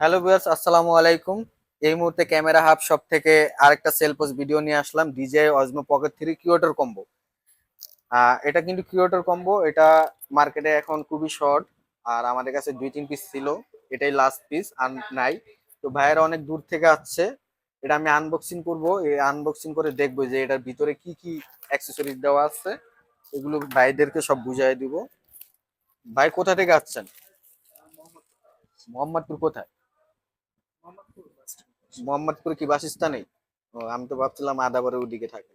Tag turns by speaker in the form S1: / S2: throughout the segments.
S1: Hello viewers, আসসালামু আলাইকুম। এই মুহূর্তে ক্যামেরা হাব শপ থেকে আরেকটা সেলফোস ভিডিও নিয়ে আসলাম DJI Osmo Pocket three creator combo এটা কিন্তু কিউটার কম্বো এটা মার্কেটে এখন খুবই শর্ট আর আমাদের কাছে দুই, তিন পিস ছিল, এটাই লাস্ট পিস আর নাই। তো ভাইয়েরা অনেক দূর থেকে আসছে, এটা আমি আনবক্সিং করব, এই আনবক্সিং করে দেখব যে এটার ভিতরে কি কি অ্যাক্সেসরিজ দেওয়া আছে, এগুলো ভাইদেরকে সব বুঝাই দিব। ভাই, কোথা থেকে আসছেন? মোহাম্মদপুর কোথায়? মোহাম্মদপুর কি বাসস্থানেই ও আমি তো ভাবছিলাম আদাবারের ওদিকে থাকে।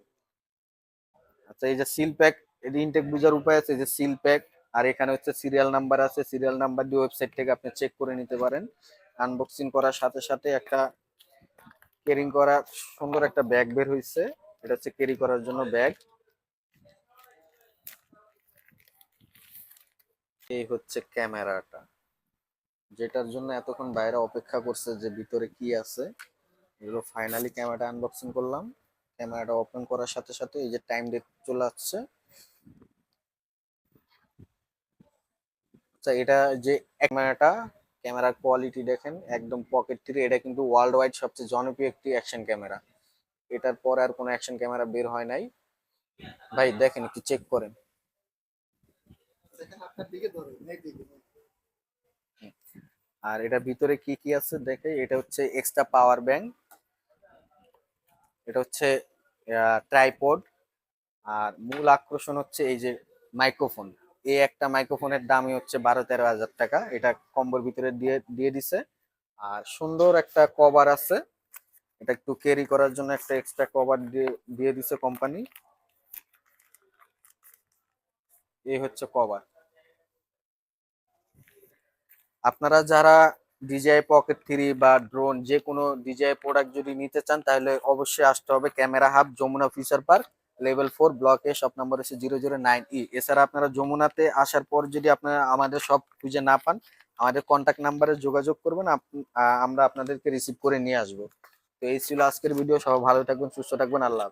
S1: আচ্ছা এই যে সিল প্যাক এর ইনটেক বুঝার উপায় আছে এই যে সিল প্যাক আর এখানে হচ্ছে সিরিয়াল নাম্বার আছে। সিরিয়াল নাম্বার দিয়ে ওয়েবসাইট থেকে আপনি চেক করে নিতে পারেন। আনবক্সিং করার সাথে সাথে একটা ক্যারিং করা সুন্দর একটা ব্যাগ বের হয়েছে এটা হচ্ছে ক্যারি করার জন্য ব্যাগ এই হচ্ছে ক্যামেরাটা। যেটার জন্য এতক্ষণ বাইরে অপেক্ষা করছে যে ভিতরে কি আছে। এগুলো ফাইনালি ক্যামেরাটা আনবক্সিং করলাম। ক্যামেরাটা ওপেন করার সাথে সাথে এই যে টাইম ডেট চলে আসছে। আচ্ছা এটা যে ক্যামেরাটা ক্যামেরার কোয়ালিটি দেখেন, একদম পকেট থ্রি এটা কিন্তু ওয়ার্ল্ড ওয়াইড সবচেয়ে জনপ্রিয় একটি অ্যাকশন ক্যামেরা এটার পর আর কোনো অ্যাকশন ক্যামেরা বের হয় নাই। ভাই, দেখেন একটু চেক করেন। আর এটা ভিতরে কি কি আছে দেখে, এটা হচ্ছে এক্সট্রা পাওয়ার ব্যাংক এটা হচ্ছে ট্রাইপড আর মূল আকর্ষণ হচ্ছে এই যে মাইক্রোফোন এই একটা মাইক্রোফোনের দামই হচ্ছে বারো তেরো হাজার টাকা, এটা কম্বোর ভিতরে দিয়ে দিয়ে দিছে, আর সুন্দর একটা কভার আছে, এটা একটু ক্যারি করার জন্য একটা এক্সট্রা কভার দিয়ে দিয়ে দিছে কোম্পানি এই হচ্ছে কভার আপনারা যারা ডিজিআই পকেট থ্রি বা ড্রোন যে কোনো ডিজিআই প্রোডাক্ট যদি নিতে চান, তাহলে অবশ্যই আসতে হবে camera hub Jamuna Future Park level four block shop number হচ্ছে জিরো জিরো নাইন ই এছাড়া আপনারা যমুনাতে আসার পর যদি আপনারা আমাদের সব খুঁজে না পান, আমাদের কন্ট্যাক্ট নাম্বারে যোগাযোগ করবেন আমরা আপনাদেরকে রিসিভ করে নিয়ে আসব। তো এই ছিল আজকের ভিডিও সবাই ভালো থাকবেন, সুস্থ থাকবেন। আল্লাহ।